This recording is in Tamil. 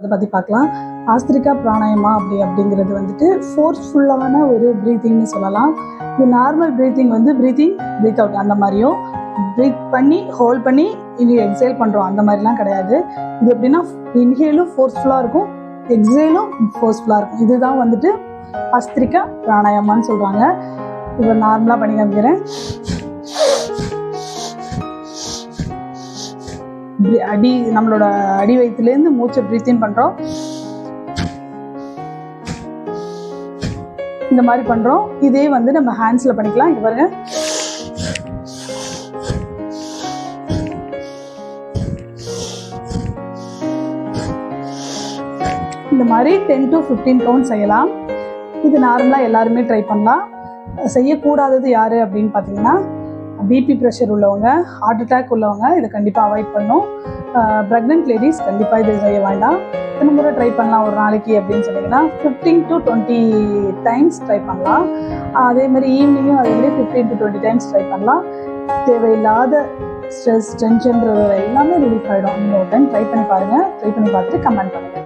அதை பற்றி பார்க்கலாம். ஆஸ்திரிகா பிராணாயமா அப்படி அப்படிங்கிறது வந்துட்டு ஃபோர்ஸ்ஃபுல்லான ஒரு ப்ரீத்திங்னு சொல்லலாம். இது நார்மல் ப்ரீத்திங் வந்து ப்ரீத்திங் ப்ரீத் அவுட் அந்த மாதிரியும் ப்ரீத் பண்ணி ஹோல்ட் பண்ணி இது எக்ஸைல் பண்ணுறோம் அந்த மாதிரிலாம் கிடையாது. இது எப்படின்னா இன்ஹேலும் ஃபோர்ஸ்ஃபுல்லாக இருக்கும் எக்ஸேலும் ஃபோர்ஸ்ஃபுல்லாக இருக்கும். இதுதான் வந்துட்டு அஸ்திரிகா பிராணாயமான்னு சொல்கிறாங்க இப்போ நார்மலாக பண்ணி காமிக்கிறேன். அடி நம்மளோட அடி வயிற்றுலேருந்து மூச்சை ப்ரீத்தின் பண்ணுறோம் இந்த மாதிரி பண்ணுறோம் இதே வந்து நம்ம ஹேண்ட்ஸில் பண்ணிக்கலாம். இங்கே பாருங்க. இந்த மாதிரி டென் டு ஃபிஃப்டீன் கவுண்ட் செய்யலாம். இது நார்மலாக எல்லாருமே ட்ரை பண்ணலாம். செய்யக்கூடாதது யார் அப்படின்னு பார்த்தீங்கன்னா பிபி ப்ரெஷர் உள்ளவங்க ஹார்ட் அட்டாக் உள்ளவங்க இதை கண்டிப்பாக அவாய்ட் பண்ணும் ப்ரெக்னென்ட் லேடிஸ் கண்டிப்பாக இதை செய்ய வேண்டாம். எத்தனை முறை ட்ரை பண்ணலாம் ஒரு நாளைக்கு அப்படின்னு சொன்னீங்கன்னா fifteen to twenty times try பண்ணலாம். அதே மாதிரி ஈவினிங்கும் அதே மாதிரி fifteen to twenty times try பண்ணலாம். தேவையில்லாத ஸ்ட்ரெஸ் டென்ஷன்றது எல்லாமே ரிலீஃப் ஆகிடும் நீங்கள் ஒரு டைம் ட்ரை பண்ணி பாருங்கள் ட்ரை பண்ணி பார்த்துட்டு கமெண்ட் பண்ணுங்கள்